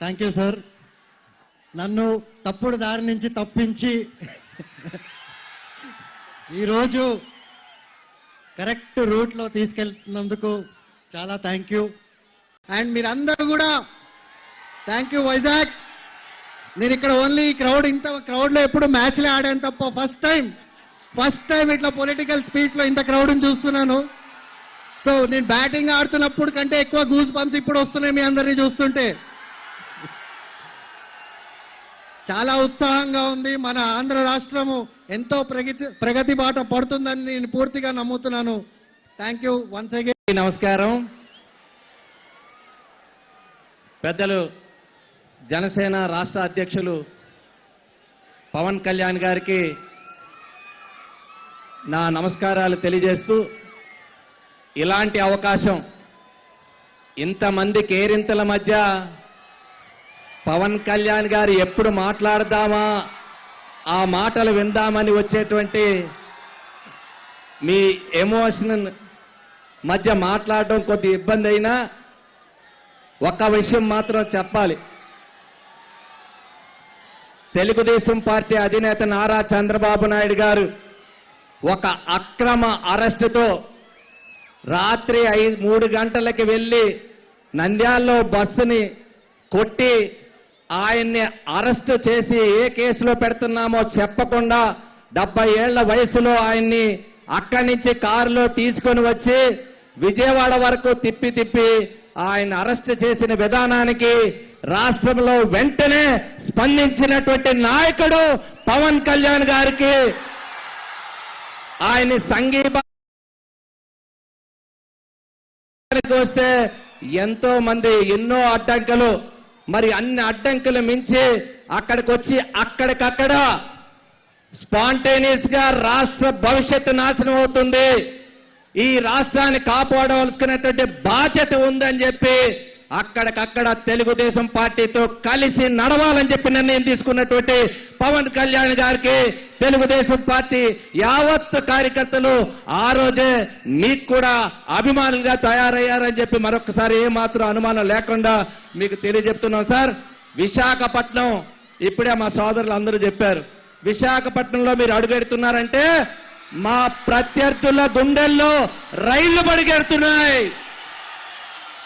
Thank you sir నన్ను తప్పుడు దారి నుంచి తప్పించి ఈరోజు కరెక్ట్ రూట్లో తీసుకెళ్తున్నందుకు చాలా థ్యాంక్ యూ అండ్ మీరందరూ కూడా థ్యాంక్ యూ వైజాగ్ నేను ఇక్కడ ఓన్లీ క్రౌడ్ ఇంత క్రౌడ్లో ఎప్పుడు మ్యాచ్లే ఆడాను తప్ప ఫస్ట్ టైం ఫస్ట్ టైం ఇట్లా పొలిటికల్ స్పీచ్లో ఇంత క్రౌడ్ని చూస్తున్నాను. సో నేను బ్యాటింగ్ ఆడుతున్నప్పుడు కంటే ఎక్కువ గూజ్ పంప్స్ ఇప్పుడు వస్తున్నాయి మీ అందరినీ చూస్తుంటే. చాలా ఉత్సాహంగా ఉంది. మన ఆంధ్ర రాష్ట్రము ఎంతో ప్రగతి ప్రగతి బాట పడుతుందని నేను పూర్తిగా నమ్ముతున్నాను. థ్యాంక్ యూ వన్స్ అగైన్ నమస్కారం. పెద్దలు జనసేన రాష్ట్ర అధ్యక్షులు పవన్ కళ్యాణ్ గారికి నా నమస్కారాలు తెలియజేస్తూ ఇలాంటి అవకాశం ఇంతమంది కేరింతల మధ్య పవన్ కళ్యాణ్ గారు ఎప్పుడు మాట్లాడదామా? ఆ మాటలు విందామని వచ్చేటువంటి మీ ఎమోషన్ మధ్య మాట్లాడడం కొద్ది ఇబ్బంది అయినా ఒక్క విషయం మాత్రం చెప్పాలి. తెలుగుదేశం పార్టీ అధినేత నారా చంద్రబాబు నాయుడు గారు ఒక అక్రమ అరెస్టుతో రాత్రి ఐదు మూడు గంటలకి వెళ్ళి నంద్యాల్లో బస్సుని కొట్టి ఆయన్ని అరెస్ట్ చేసి ఏ కేసులో పెడుతున్నామో చెప్పకుండా డెబ్బై ఏళ్ళ వయసులో ఆయన్ని అక్కడి నుంచి కారులో తీసుకొని వచ్చి విజయవాడ వరకు తిప్పి తిప్పి ఆయన అరెస్ట్ చేసిన విధానానికి రాష్ట్రంలో వెంటనే స్పందించినటువంటి నాయకుడు పవన్ కళ్యాణ్ గారికి ఆయన్ని సంగీత వస్తే ఎంతో మంది ఎన్నో అడ్డంకులు మరి అన్ని అడ్డంకులు మించి అక్కడికి వచ్చి అక్కడికక్కడ స్పాంటేనియస్గా రాష్ట్ర భవిష్యత్తు నాశనం అవుతుంది. ఈ రాష్ట్రాన్ని కాపాడవలసినటువంటి బాధ్యత ఉందని చెప్పి అక్కడికక్కడ తెలుగుదేశం పార్టీతో కలిసి నడవాలని చెప్పి నిర్ణయం తీసుకున్నటువంటి పవన్ కళ్యాణ్ గారికి తెలుగుదేశం పార్టీ యావత్ కార్యకర్తలు ఆ రోజే మీకు కూడా అభిమానులుగా తయారయ్యారని చెప్పి మరొకసారి ఏమాత్రం అనుమానం లేకుండా మీకు తెలియజెప్తున్నాం సార్. విశాఖపట్నం ఇప్పుడే మా సోదరులు అందరూ చెప్పారు. విశాఖపట్నంలో మీరు అడుగెడుతున్నారంటే మా ప్రత్యర్థుల గుండెల్లో రైళ్ళు పడిగెడుతున్నాయి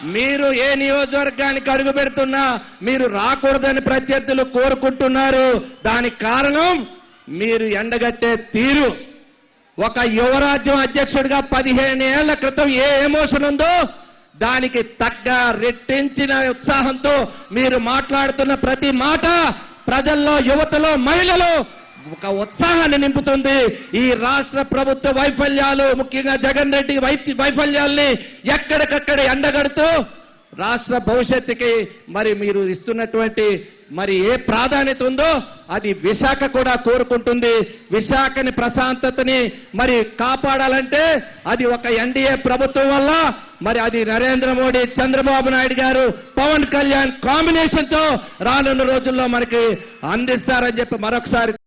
మీరు ఏ నియోజకవర్గానికి అడుగు పెడుతున్నా మీరు రాకూడదని ప్రత్యర్థులు కోరుకుంటున్నారు. దానికి కారణం మీరు ఎండగట్టే తీరు. ఒక యువరాజ్యం అధ్యక్షుడిగా పదిహేను ఏళ్ళ క్రితం ఏ ఎమోషన్ ఉందో దానికి తగ్గ రెట్టించిన ఉత్సాహంతో మీరు మాట్లాడుతున్న ప్రతి మాట ప్రజల్లో యువతలో మహిళలు ఒక ఉత్సాహాన్ని నింపుతుంది. ఈ రాష్ట్ర ప్రభుత్వ వైఫల్యాలు ముఖ్యంగా జగన్ రెడ్డి వైద్య వైఫల్యాల్ని ఎక్కడికక్కడ ఎండగడుతూ రాష్ట్ర భవిష్యత్తుకి మరి మీరు ఇస్తున్నటువంటి మరి ఏ ప్రాధాన్యత ఉందో అది విశాఖ కూడా కోరుకుంటుంది. విశాఖని ప్రశాంతతని మరి కాపాడాలంటే అది ఒక ఎన్డీఏ ప్రభుత్వం వల్ల మరి అది నరేంద్ర మోడీ చంద్రబాబు నాయుడు గారు పవన్ కళ్యాణ్ కాంబినేషన్తో రానున్న రోజుల్లో మనకి అందిస్తారని చెప్పి మరొకసారి